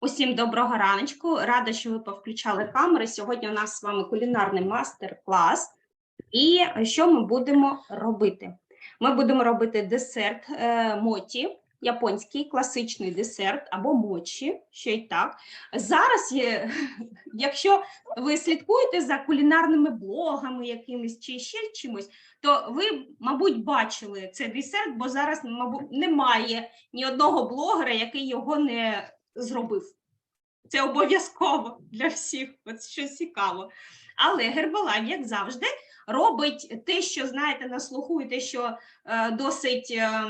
Усім доброго раночку. Рада, що ви повключали камери. Сьогодні у нас з вами кулінарний мастер-клас. І що ми будемо робити? Ми будемо робити десерт е, моті, японський класичний десерт або мочі, ще й так. Зараз, є, якщо ви слідкуєте за кулінарними блогами якимись чи ще чимось, то ви, мабуть, бачили цей десерт, бо зараз, мабуть, немає ні одного блогера, який його не зробив. Це обов'язково для всіх, от що цікаво. Але Гербалайф, як завжди, робить те, що знаєте на слуху, і те, що е, досить е,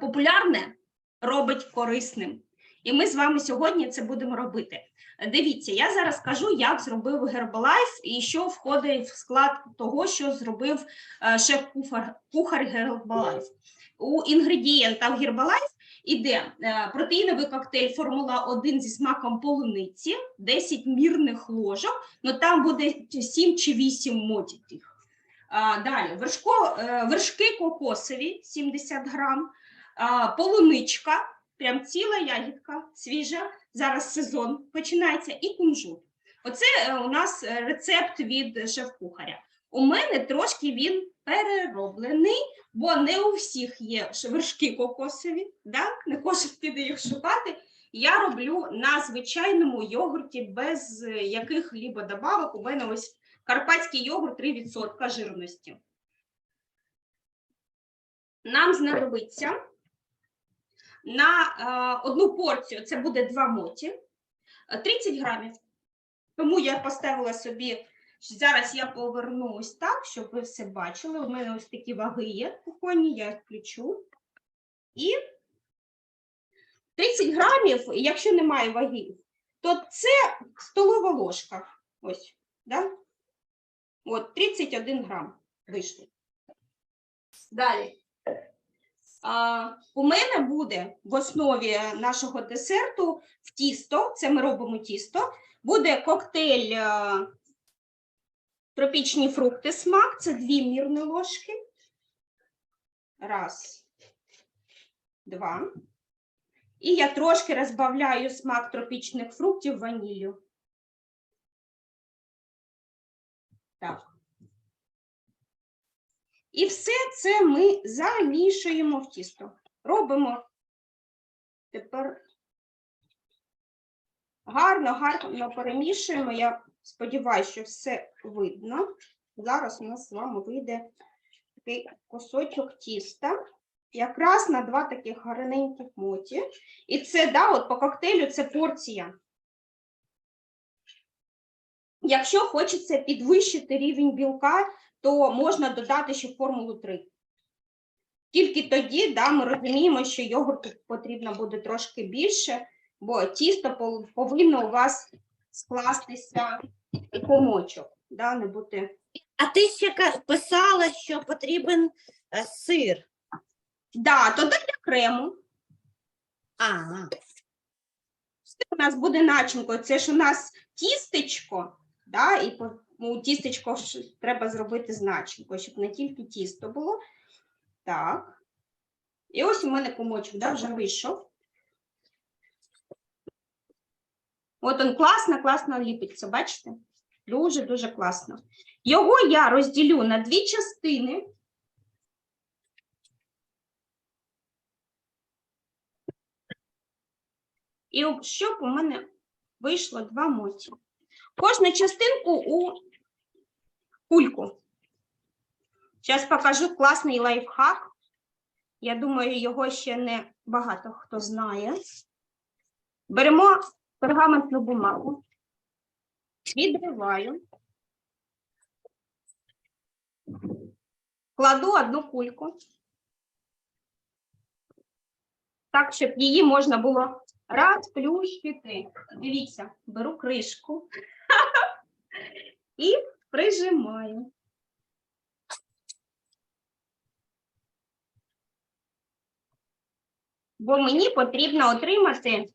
популярне, робить корисним. І ми з вами сьогодні це будемо робити. Дивіться, я зараз скажу, як зробив Гербалайф і що входить в склад того, що зробив е, шеф-кухар кухар Гербалайф. У інгредієнтах Гербалайф іде е, протеїновий коктейль Формула 1 зі смаком полуниці, 10 мірних ложок, ну там буде 7 чи 8 мотиків. А, Далі вершко, е, вершки кокосові 70 грам, полуничка, прям ціла ягідка свіжа, зараз сезон починається, і кунжут. Оце е, у нас рецепт від шеф-кухаря. У мене трошки він перероблений, бо не у всіх є вершки кокосові, да? не кожен піде їх шукати. Я роблю на звичайному йогурті без е, яких-либо добавок. У мене ось карпатський йогурт 3% жирності. Нам знадобиться на е, одну порцію, це буде два моті, е, 30 грамів. Тому я поставила собі Зараз я поверну ось так, щоб ви все бачили. У мене ось такі ваги є кухонні, я їх включу. І 30 грамів, якщо немає вагів, то це столова ложка. Ось, да? От, 31 грам вийшло. Далі. У мене буде в основі нашого десерту в тісто, це ми робимо тісто, буде коктейль. Тропічні фрукти смак це дві мірні ложки. Раз, два. І я трошки розбавляю смак тропічних фруктів ваніллю. Так. І все це ми замішуємо в тісто. Робимо тепер гарно, гарно перемішуємо. Я Сподіваюсь, що все видно. Зараз у нас з вами вийде такий кусочок тіста. Якраз на два таких гарненьких моті. І це, да, от по коктейлю це порція. Якщо хочеться підвищити рівень білка, то можна додати ще формулу 3. Тільки тоді да, ми розуміємо, що йогурту потрібно буде трошки більше, бо тісто повинно у вас скластися комочок, да, не бути. А ти ще писала, що потрібен е, сир. Да, то для крему. Ага. Це у нас буде начинкою. Це ж у нас тістечко, да, і по- ну, тістечко треба зробити з щоб не тільки тісто було. Так. І ось у мене комочок да, вже вийшов. От він класно, класно ліпиться, бачите? Дуже-дуже класно. Його я розділю на дві частини. І щоб у мене вийшло два моті. Кожну частинку у кульку. Зараз покажу класний лайфхак. Я думаю, його ще не багато хто знає. Беремо пергаментну бумагу, відриваю, кладу одну кульку, так, щоб її можна було розплющити. Дивіться, беру кришку і прижимаю. Бо мені потрібно отримати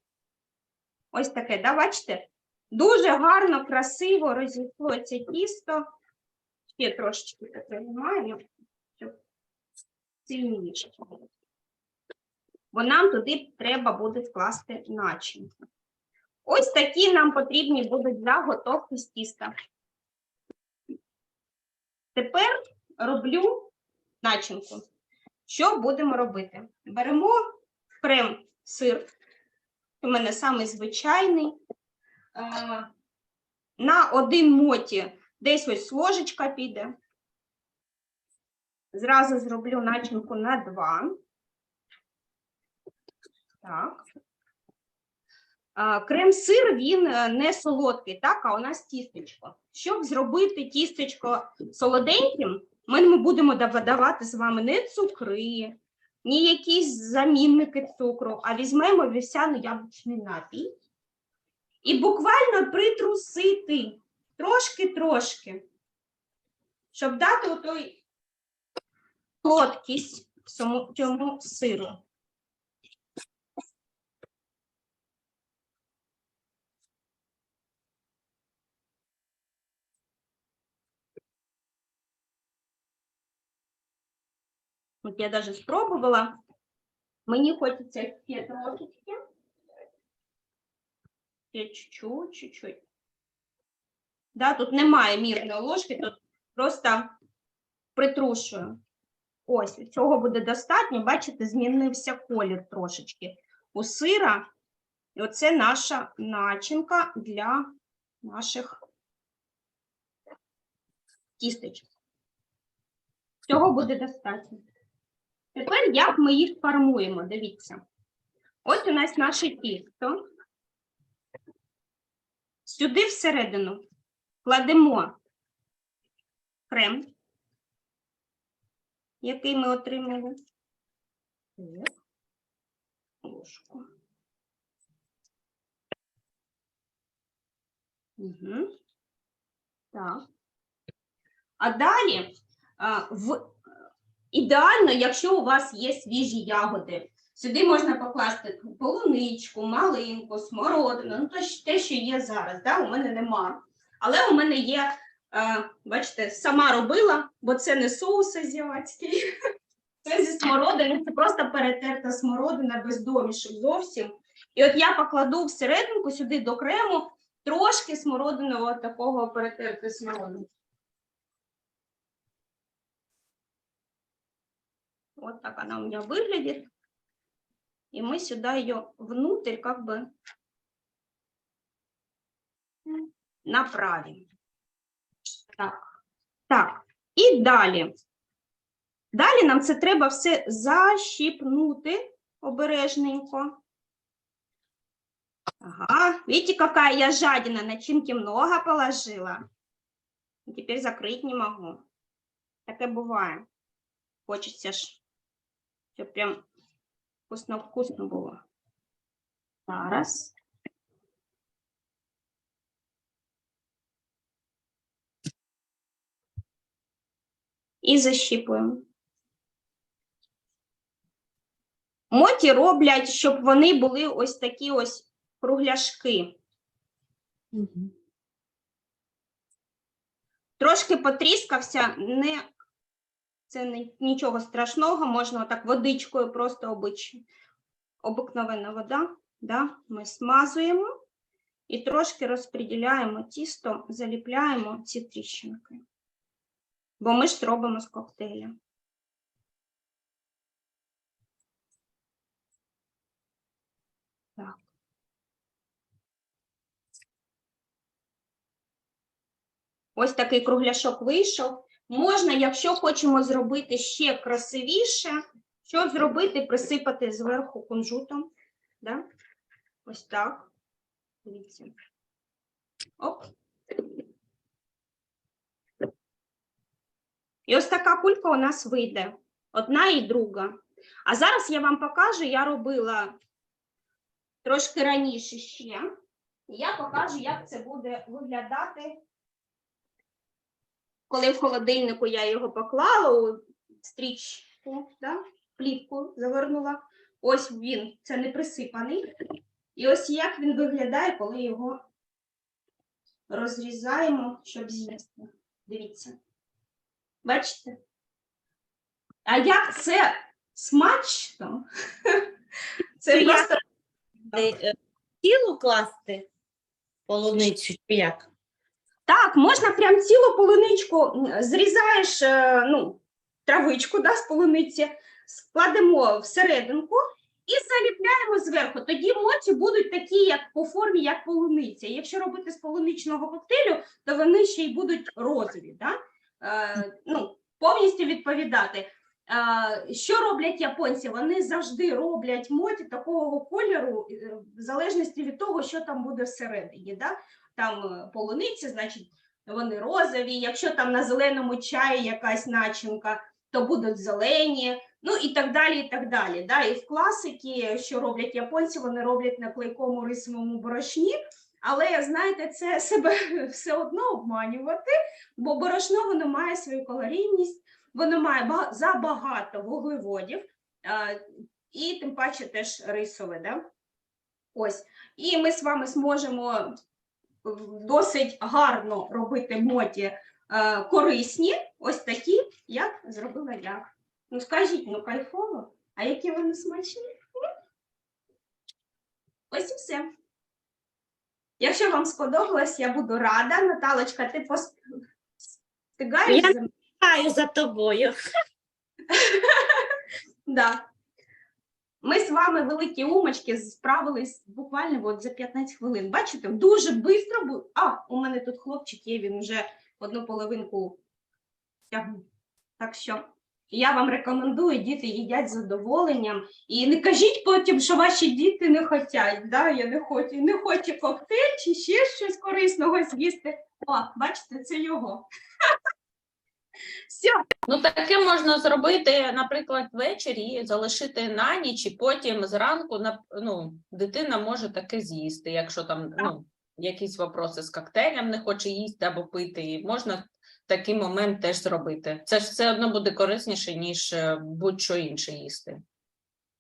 ось таке, да, бачите? Дуже гарно, красиво розійшло це тісто. Ще трошечки прижимаю, щоб сильніше. бо нам туди треба буде вкласти начинку. Ось такі нам потрібні будуть заготовки з тіста. Тепер роблю начинку. Що будемо робити? Беремо крем сир. У мене самий звичайний. Е, На один моті десь ось ложечка піде. Зразу зроблю начинку на два. Так. А, Крем-сир він е, не солодкий, так, а у нас тістечко. Щоб зробити тістечко солоденьким, ми не будемо дава- давати з вами не цукри, ні якісь замінники цукру, а візьмемо вівсяний яблучний напій і буквально притрусити трошки-трошки, щоб дати отой солодкість цьому сиру. От я даже спробувала. Мені хочеться ще трошечки. Чуть-чуть, чуть-чуть. Да, тут немає мірної ложки, тут просто притрушую. Ось, цього буде достатньо. Бачите, змінився колір трошечки у сира. І оце наша начинка для наших тістечок. Цього буде достатньо. Тепер як ми їх формуємо? Дивіться. Ось у нас наше тісто. Сюди всередину кладемо крем, який ми отримали. Ложку. Угу. Так. А далі в Ідеально, якщо у вас є свіжі ягоди. Сюди можна покласти полуничку, малинку, смородину, ну те, що є зараз. Да? У мене нема. Але у мене є, е, бачите, сама робила, бо це не соус азіатський. Це зі смородини, це просто перетерта смородина без домішок зовсім. І от я покладу всерединку сюди до крему трошки смородинового такого перетертої смородини. Вот так она у меня выглядит. И мы сюда ее внутрь как бы направим. Так. Так. І далі. Далі нам це треба все защипнути обережненько. Ага, видите, какая я жадина, начинки много положила. И теперь закрыть не могу. Таке буває. Хочеться ж щоб прям вкусно-вкусно було. Зараз. І защіпуємо. Моті роблять, щоб вони були ось такі ось кругляшки. Трошки потріскався, не це нічого страшного, можна так водичкою, просто обич, обикновенна вода. Да? Ми смазуємо і трошки розподіляємо тісто, заліпляємо ці тріщинки. Бо ми ж робимо з коктейля. Так. Ось такий кругляшок вийшов. Можна, якщо хочемо зробити ще красивіше, що зробити? Присипати зверху кунжутом. Да? Ось так. Дивіться. Оп. І ось така кулька у нас вийде. Одна і друга. А зараз я вам покажу, я робила трошки раніше ще. Я покажу, як це буде виглядати коли в холодильнику я його поклала у стрічку, да, плівку завернула. Ось він, це не присипаний. І ось як він виглядає, коли його розрізаємо, щоб з'їсти. Дивіться. Бачите? А як це смачно? Це просто Ти, е, Тілу класти полуницю чи як? Так, можна прям цілу полуничку зрізаєш е, ну, травичку да, з полуниці, складемо всерединку і заліпляємо зверху. Тоді моті будуть такі, як по формі, як полуниця. Якщо робити з полуничного коктейлю, то вони ще й будуть розові. Да? Е, ну, повністю відповідати. Е, що роблять японці? Вони завжди роблять моті такого кольору, е, в залежності від того, що там буде всередині. Да? Там е, полуниці, значить, вони розові. Якщо там на зеленому чаї якась начинка, то будуть зелені, ну і так далі. І так далі. Да? І в класики, що роблять японці, вони роблять на клейкому рисовому борошні. Але знаєте, це себе все одно обманювати, бо борошно воно має свою калорійність, воно має забагато вуглеводів, е, і тим паче теж рисове. Да? Ось. І ми з вами зможемо досить гарно робити моті е, корисні, ось такі, як зробила я. Ну скажіть, ну кайфово, а які вони смачні? Ось і все. Якщо вам сподобалось, я буду рада. Наталочка, ти пос- встигаєш? Я- за за тобою. Да. Ми з вами, великі умочки, справились буквально от за 15 хвилин. Бачите, дуже швидко. бу- А, у мене тут хлопчик є, він вже одну половинку тягнув. Так що я вам рекомендую, діти їдять з задоволенням. І не кажіть потім, що ваші діти не хочуть. Да? Я не хочу, не хочу коктейль чи ще щось корисного з'їсти. О, бачите, це його. Все, Ну, таке можна зробити, наприклад, ввечері залишити на ніч, і потім зранку ну, дитина може таке з'їсти, якщо там ну, якісь вопроси з коктейлем не хоче їсти або пити, і можна такий момент теж зробити. Це ж все одно буде корисніше, ніж е, будь-що інше їсти.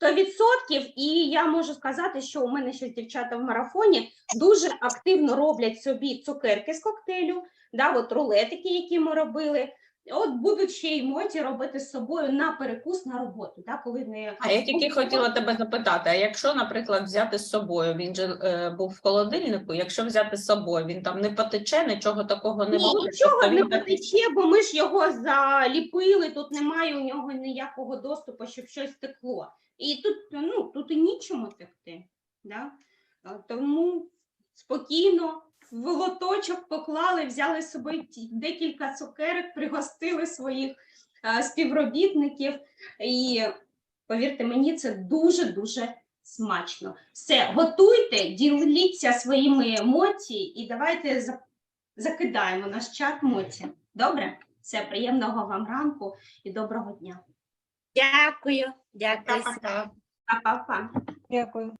100% і я можу сказати, що у мене ще дівчата в марафоні дуже активно роблять собі цукерки з коктейлю, да, от рулетики, які ми робили. От будуть ще й моті робити з собою на перекус на роботу, да, коли не А я тільки хотіла тебе запитати: а якщо, наприклад, взяти з собою, він же е, був в холодильнику, якщо взяти з собою, він там не потече, нічого такого не Ні, буде. нічого тобто не потече, бо ми ж його заліпили, тут немає у нього ніякого доступу, щоб щось текло. І тут, ну, тут і нічому текти. Да? Тому спокійно в лоточок поклали, взяли з собою декілька цукерок, пригостили своїх а, співробітників. І повірте мені, це дуже-дуже смачно. Все, готуйте, діліться своїми емоціями і давайте закидаємо наш чат моці. Добре? Все, приємного вам ранку і доброго дня. Дякую. Дякую. Па-па-па. Дякую.